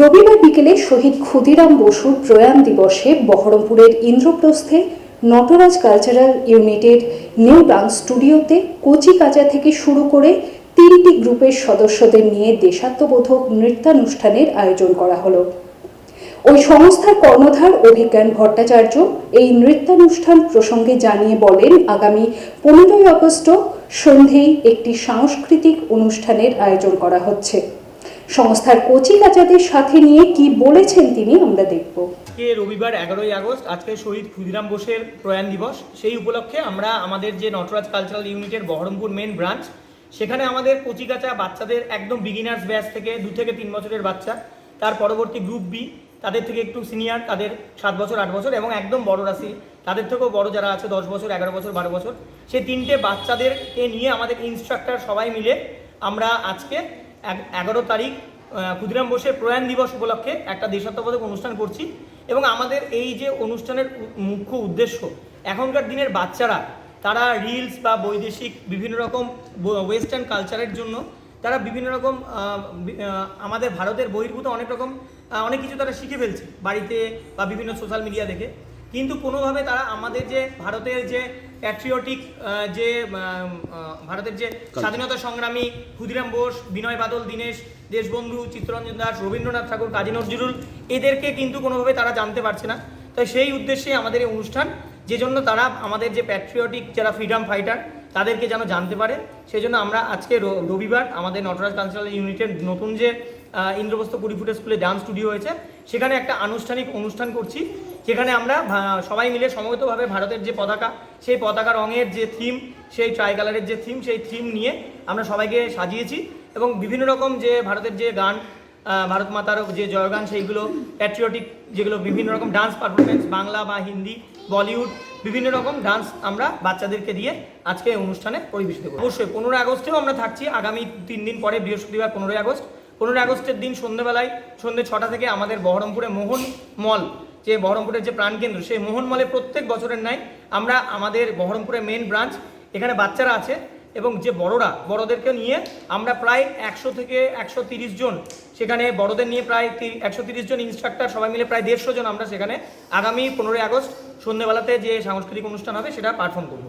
রবিবার বিকেলে শহীদ ক্ষুদিরাম বসুর প্রয়াণ দিবসে বহরমপুরের ইন্দ্রপ্রস্থে নটরাজ কালচারাল ইউনিটের নিউ ডান্স স্টুডিওতে কচি কাঁচা থেকে শুরু করে তিনটি গ্রুপের সদস্যদের নিয়ে দেশাত্মবোধক নৃত্যানুষ্ঠানের আয়োজন করা হলো। ওই সংস্থার কর্ণধার অভিজ্ঞান ভট্টাচার্য এই নৃত্যানুষ্ঠান প্রসঙ্গে জানিয়ে বলেন, আগামী পনেরোই আগস্ট সন্ধেয় একটি সাংস্কৃতিক অনুষ্ঠানের আয়োজন করা হচ্ছে। সংস্থার কচি কাচাদের সাথে নিয়ে কি বলেছেন তিনি, আমরা দেখব। আজকে রবিবার এগারোই আগস্ট, আজকে শহীদ ক্ষুদিরাম বোসের প্রয়াণ দিবস। সেই উপলক্ষে আমরা আমাদের যে নটরাজ কালচারাল ইউনিটের বহরমপুর মেন ব্রাঞ্চ, সেখানে আমাদের কচিকাচা বাচ্চাদের একদম বিগিনার্স ব্যাচ থেকে দু থেকে তিন বছরের বাচ্চা, তার পরবর্তী গ্রুপ বি তাদের থেকে একটু সিনিয়র তাদের সাত বছর, আট বছর এবং একদম বড় রাশি, তাদের থেকেও বড় যারা আছে, দশ বছর, এগারো বছর, বারো বছর সেই তিনটে বাচ্চাদেরকে নিয়ে আমাদের ইনস্ট্রাক্টর সবাই মিলে আমরা আজকে এগারো তারিখ ক্ষুদিরাম বোসের প্রয়াণ দিবস উপলক্ষে একটা দেশাত্মবোধক অনুষ্ঠান করছি এবং আমাদের এই যে অনুষ্ঠানের মুখ্য উদ্দেশ্য, এখনকার দিনের বাচ্চারা, তারা রিলস বা বৈদেশিক বিভিন্ন রকম ওয়েস্টার্ন কালচারের জন্য, তারা বিভিন্ন রকম আমাদের ভারতের বহির্ভূত অনেক রকম অনেক কিছু তারা শিখে ফেলছে বাড়িতে বা বিভিন্ন সোশ্যাল মিডিয়া দেখে। কিন্তু কোনোভাবে তারা আমাদের যে ভারতের যে প্যাট্রিয়টিক যে ভারতের যে স্বাধীনতা সংগ্রামী ক্ষুদিরাম বোস বিনয় বাদল দীনেশ দেশবন্ধু চিত্তরঞ্জন দাস রবীন্দ্রনাথ ঠাকুর কাজী নজরুল এদেরকে কিন্তু কোনোভাবে তারা জানতে পারছে না। তাই সেই উদ্দেশ্যে আমাদের এই অনুষ্ঠান যে জন্য তারা আমাদের যে প্যাট্রিয়টিক যারা ফ্রিডম ফাইটার তাদেরকে যেন জানতে পারে। সেই জন্য আমরা আজকে রবিবার আমাদের নটরাজ কালচারাল ইউনিটের নতুন যে ইন্দ্রপ্রস্থ কুড়ি ফুটের স্কুলে ডান্স স্টুডিও হয়েছে। সেখানে একটা আনুষ্ঠানিক অনুষ্ঠান করছি। সেখানে আমরা সবাই মিলে সমবেতভাবে ভারতের যে পতাকা, সেই পতাকা রঙের যে থিম সেই ট্রাই কালারের যে থিম সেই থিম নিয়ে আমরা সবাইকে সাজিয়েছি এবং বিভিন্ন রকম যে ভারতের যে গান ভারত মাতার যে জয়গান, সেইগুলো প্যাট্রিয়টিক যেগুলো বিভিন্ন রকম ডান্স পারফরমেন্স বাংলা বা হিন্দি বলিউড বিভিন্ন রকম ডান্স আমরা বাচ্চাদেরকে দিয়ে আজকে অনুষ্ঠানে পরিবেশিত করব। অবশ্যই, পনেরোই আগস্টেও আমরা থাকছি। আগামী তিন দিন পরে বৃহস্পতিবার, পনেরোই আগস্ট। পনেরোই আগস্টের দিন সন্ধ্যেবেলায় সন্ধ্যে ছটা থেকে আমাদের বহরমপুরে মোহন মল, যে বহরমপুরের যে প্রাণকেন্দ্র, সেই মোহন মলে প্রত্যেক বছরের ন্যায় আমরা আমাদের বহরমপুরের মেন ব্রাঞ্চ এখানে বাচ্চারা আছে এবং যে বড়রা, বড়দেরকে নিয়ে আমরা প্রায় একশো থেকে একশো তিরিশ জন, সেখানে বড়দের নিয়ে প্রায় একশো তিরিশ জন ইনস্ট্রাক্টর সবাই মিলে প্রায় দেড়শো জন আমরা সেখানে আগামী পনেরোই আগস্ট সন্ধ্যেবেলাতে যে সাংস্কৃতিক অনুষ্ঠান হবে, সেটা পারফর্ম করব।